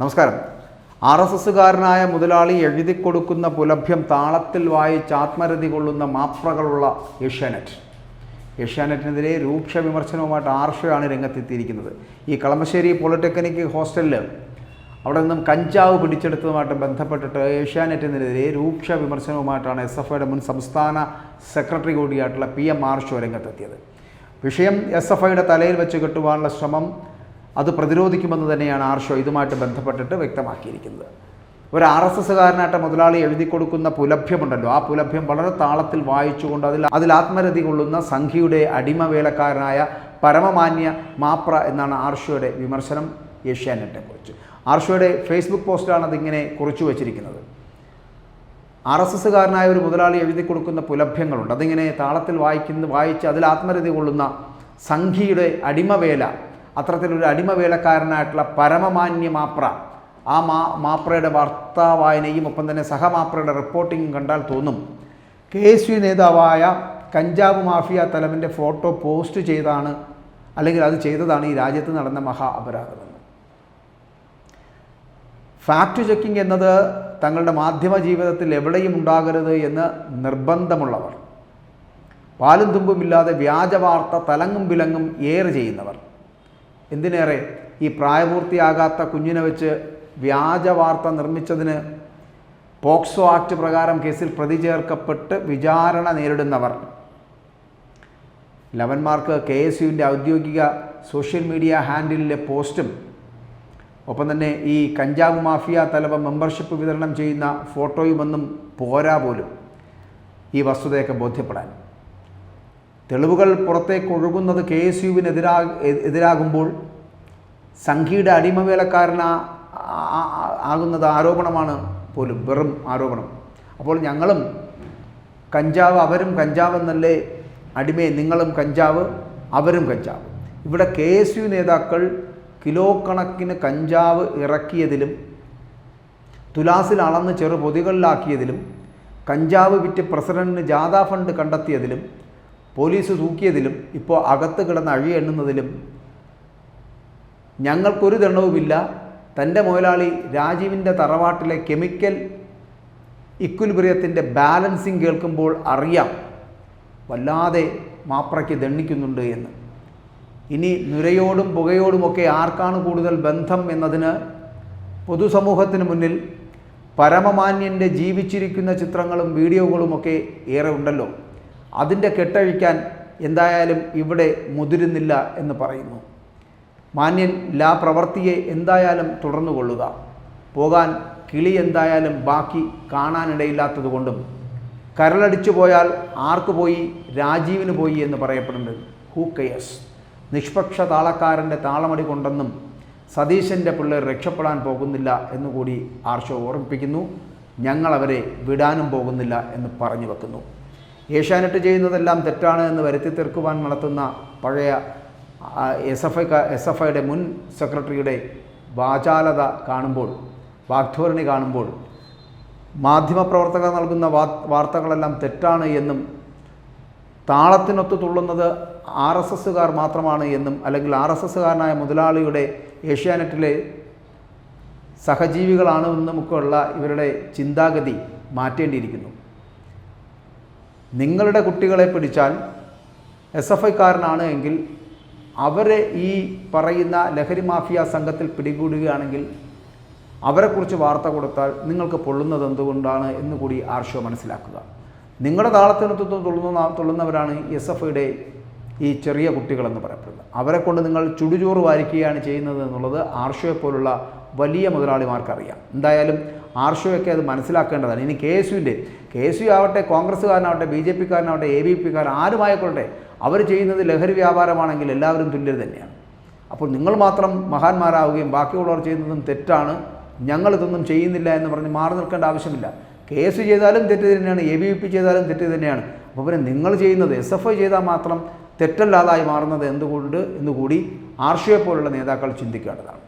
നമസ്കാരം. R S എസ്സുകാരനായ മുതലാളി എഴുതി കൊടുക്കുന്ന പുലഭ്യം താളത്തിൽ വായിച്ച് ആത്മരതി കൊള്ളുന്ന മാപ്രകളുള്ള ഏഷ്യാനെറ്റ്. ഏഷ്യാനെറ്റിനെതിരെ രൂക്ഷ വിമർശനവുമായിട്ട് ആർഷയാണ് രംഗത്തെത്തിയിരിക്കുന്നത്. ഈ കളമശ്ശേരി പോളിടെക്നിക് ഹോസ്റ്റലിൽ അവിടെ നിന്നും കഞ്ചാവ് പിടിച്ചെടുത്തതുമായിട്ട് ബന്ധപ്പെട്ടിട്ട് ഏഷ്യാനെറ്റിനെതിരെ രൂക്ഷ വിമർശനവുമായിട്ടാണ് എസ് എഫ് ഐയുടെ മുൻ സംസ്ഥാന സെക്രട്ടറി കൂടിയായിട്ടുള്ള പി എം ആർഷോ രംഗത്തെത്തിയത്. വിഷയം എസ് എഫ് ഐയുടെ തലയിൽ വെച്ച് കെട്ടുവാനുള്ള ശ്രമം അത് പ്രതിരോധിക്കുമെന്ന് തന്നെയാണ് ആർഷോ ഇതുമായിട്ട് ബന്ധപ്പെട്ടിട്ട് വ്യക്തമാക്കിയിരിക്കുന്നത്. ഒരു ആർ എസ് എസ്സുകാരനായിട്ട് മുതലാളി എഴുതി കൊടുക്കുന്ന പുലഭ്യമുണ്ടല്ലോ. ആ പുലഭ്യം വളരെ താളത്തിൽ വായിച്ചുകൊണ്ട് അതിൽ അതിൽ ആത്മരതി കൊള്ളുന്ന സംഖ്യയുടെ അടിമവേലക്കാരനായ പരമമാന്യ മാപ്ര എന്നാണ് ആർഷോയുടെ വിമർശനം ഏഷ്യാനെറ്റിനെ കുറിച്ച്. ആർഷോയുടെ ഫേസ്ബുക്ക് പോസ്റ്റിലാണ് അതിങ്ങനെ കുറിച്ചു വച്ചിരിക്കുന്നത്. ആർ എസ് എസ്സുകാരനായ ഒരു മുതലാളി എഴുതി കൊടുക്കുന്ന പുലഭ്യങ്ങളുണ്ട്. അതിങ്ങനെ താളത്തിൽ വായിക്കുന്ന വായിച്ച് അതിൽ ആത്മരതി കൊള്ളുന്ന സംഘിയുടെ അടിമവേല അത്തരത്തിലൊരു അടിമവേലക്കാരനായിട്ടുള്ള പരമമാന്യ മാപ്ര. ആ മാ മാപ്രയുടെ വാർത്താവായനയും ഒപ്പം തന്നെ സഹമാപ്രയുടെ റിപ്പോർട്ടിങ്ങും കണ്ടാൽ തോന്നും. കെ എസ് യു നേതാവായ കഞ്ചാവ് മാഫിയ തലവന്റെ ഫോട്ടോ പോസ്റ്റ് ചെയ്താണ് അല്ലെങ്കിൽ അത് ചെയ്തതാണ് ഈ രാജ്യത്ത് നടന്ന മഹാ അപരാധമെന്ന്. ഫാക്ട് ചെക്കിംഗ് എന്നത് തങ്ങളുടെ മാധ്യമ ജീവിതത്തിൽ എവിടെയും ഉണ്ടാകരുത് എന്ന് നിർബന്ധമുള്ളവർ. പാലും തുമ്പുമില്ലാതെ വ്യാജവാർത്ത തലങ്ങും വിലങ്ങും ഏറെ ചെയ്യുന്നവർ. എന്തിനേറെ ഈ പ്രായപൂർത്തിയാകാത്ത കുഞ്ഞിനെ വെച്ച് വ്യാജ വാർത്ത നിർമ്മിച്ചതിന് പോക്സോ ആക്ട് പ്രകാരം കേസിൽ പ്രതി ചേർക്കപ്പെട്ട് വിചാരണ നേരിടുന്നവർ. ലവന്മാർക്ക് കെ എസ് യുവിന്റെ ഔദ്യോഗിക സോഷ്യൽ മീഡിയ ഹാൻഡിലിലെ പോസ്റ്റും ഒപ്പം തന്നെ ഈ കഞ്ചാവ് മാഫിയ തലവ മെമ്പർഷിപ്പ് വിതരണം ചെയ്യുന്ന ഫോട്ടോയുമൊന്നും പോരാ പോലും. ഈ വസ്തുതയൊക്കെ ബോധ്യപ്പെടാൻ. തെളിവുകൾ പുറത്തേക്ക് ഒഴുകുന്നത് കെ എസ് യുവിനെതിരാ എതിരാകുമ്പോൾ സംഘിയുടെ അടിമവേലക്കാരന ആകുന്നത് ആരോപണമാണ് പോലും വെറും ആരോപണം. അപ്പോൾ ഞങ്ങളും കഞ്ചാവ് അവരും കഞ്ചാവ് എന്നല്ലേ അടിമയെ നിങ്ങളും കഞ്ചാവ് അവരും കഞ്ചാവ്. ഇവിടെ കെ എസ് യു നേതാക്കൾ കിലോ കണക്കിന് കഞ്ചാവ് ഇറക്കിയതിലും തുലാസിൽ അളന്ന് ചെറു പൊതികളിലാക്കിയതിലും കഞ്ചാവ് വിറ്റ് പ്രസിഡന്റിന് ജാഥാ ഫണ്ട് കണ്ടെത്തിയതിലും പോലീസ് തൂക്കിയതിലും ഇപ്പോൾ അകത്ത് കിടന്ന് അഴി എണ്ണുന്നതിലും ഞങ്ങൾക്കൊരു ദണ്ണവുമില്ല തന്റെ മുതലാളി രാജീവിന്റെ തറവാട്ടിലെ കെമിക്കൽ ഇക്വിലിബ്രിയത്തിന്റെ ബാലൻസിങ് കേൾക്കുമ്പോൾ അറിയാം. വല്ലാതെ മാപ്രയ്ക്ക് ദണ്ണിക്കുന്നുണ്ട് എന്ന്. ഇനി നുരയോടും പുകയോടുമൊക്കെ ആർക്കാണ് കൂടുതൽ ബന്ധം എന്നതിന് പൊതുസമൂഹത്തിന് മുന്നിൽ പരമമാന്യന്റെ ജീവിച്ചിരിക്കുന്ന ചിത്രങ്ങളും വീഡിയോകളുമൊക്കെ ഏറെ ഉണ്ടല്ലോ. അതിന്റെ കെട്ടഴിക്കാൻ എന്തായാലും ഇവിടെ മുതിരുന്നില്ല എന്ന് പറയുന്നു. മാന്യൻ ലാ പ്രവർത്തിയെ എന്തായാലും തുടർന്നു കൊള്ളുക. പോകാൻ കിളി എന്തായാലും ബാക്കി കാണാനിടയില്ലാത്തതുകൊണ്ടും കരളടിച്ചു പോയാൽ ആർക്ക് പോയി? രാജീവിന് പോയി എന്ന് പറയപ്പെടുന്നത്. ഹൂ കെയസ് നിഷ്പക്ഷ താളക്കാരന്റെ താളമടി കൊണ്ടെന്നും സതീശന്റെ പിള്ളേർ രക്ഷപ്പെടാൻ പോകുന്നില്ല എന്നുകൂടി ആർഷോ ഓർമ്മിപ്പിക്കുന്നു. ഞങ്ങളവരെ വിടാനും പോകുന്നില്ല എന്ന് പറഞ്ഞു വെക്കുന്നു. ഏഷ്യാനെറ്റ് ചെയ്യുന്നതെല്ലാം തെറ്റാണ് എന്ന് വരുത്തി തീർക്കുവാൻ നടത്തുന്ന പഴയ S F I S F ഐയുടെ മുൻ സെക്രട്ടറിയുടെ വാചാലത കാണുമ്പോൾ വാഗ്ധോരണി കാണുമ്പോൾ മാധ്യമപ്രവർത്തകർ നൽകുന്ന വാർത്തകളെല്ലാം തെറ്റാണ് എന്നും താളത്തിനൊത്ത് തുള്ളുന്നത് ആർ എസ് എസ്സുകാർ മാത്രമാണ് എന്നും അല്ലെങ്കിൽ ആർ എസ് എസ്സുകാരനായ മുതലാളിയുടെ ഏഷ്യാനെറ്റിലെ സഹജീവികളാണ് എന്നുമൊക്കെയുള്ള ഇവരുടെ ചിന്താഗതി മാറ്റേണ്ടിയിരിക്കുന്നു. നിങ്ങളുടെ കുട്ടികളെ പിടിച്ചാൽ എസ് എഫ് ഐക്കാരനാണ് എങ്കിൽ അവരെ ഈ പറയുന്ന ലഹരി മാഫിയ സംഘത്തിൽ പിടികൂടുകയാണെങ്കിൽ അവരെക്കുറിച്ച് വാർത്ത കൊടുത്താൽ നിങ്ങൾക്ക് പൊള്ളുന്നത് എന്തുകൊണ്ടാണ് എന്ന് കൂടി ആർഷോ മനസ്സിലാക്കുക. നിങ്ങളുടെ താളത്തിനൊത്ത് തുള്ളുന്ന തുള്ളുന്നവരാണ് എസ് എഫ് ഐയുടെ ഈ ചെറിയ കുട്ടികളെന്ന് പറയപ്പെടുന്നത്. അവരെ കൊണ്ട് നിങ്ങൾ ചുടുചോറ് വാരിക്കുകയാണ് ചെയ്യുന്നത് എന്നുള്ളത് ആർഷോയെ പോലുള്ള വലിയ മുതലാളിമാർക്കറിയാം. എന്തായാലും ആർഷോയൊക്കെ അത് മനസ്സിലാക്കേണ്ടതാണ്. ഇനി കെ എസ് യുവിന്റെ കെ എസ് യു ആവട്ടെ കോൺഗ്രസ്സുകാരനാവട്ടെ ബി ജെ പിക്കാരനാവട്ടെ എ ബി പിക്കാരൻ ആരുമായിക്കൊള്ളട്ടെ അവർ ചെയ്യുന്നത് ലഹരി വ്യാപാരമാണെങ്കിൽ എല്ലാവരും തുല്യർ തന്നെയാണ്. അപ്പോൾ നിങ്ങൾ മാത്രം മഹാന്മാരാവുകയും ബാക്കിയുള്ളവർ ചെയ്യുന്നതും തെറ്റാണ്. ഞങ്ങൾ ഇതൊന്നും ചെയ്യുന്നില്ല എന്ന് പറഞ്ഞ് മാറി നിൽക്കേണ്ട ആവശ്യമില്ല. കെ എസ് ചെയ്താലും തെറ്റ് തന്നെയാണ് എ ബി പി ചെയ്താലും തെറ്റ് തന്നെയാണ്. അപ്പോൾ പിന്നെ നിങ്ങൾ ചെയ്യുന്നത് എസ് എഫ് ഐ ചെയ്താൽ മാത്രം തെറ്റല്ലാതായി മാറുന്നത് എന്തുകൊണ്ട്? എന്നുകൂടി ആർഷയെ പോലുള്ള നേതാക്കൾ ചിന്തിക്കേണ്ടതാണ്.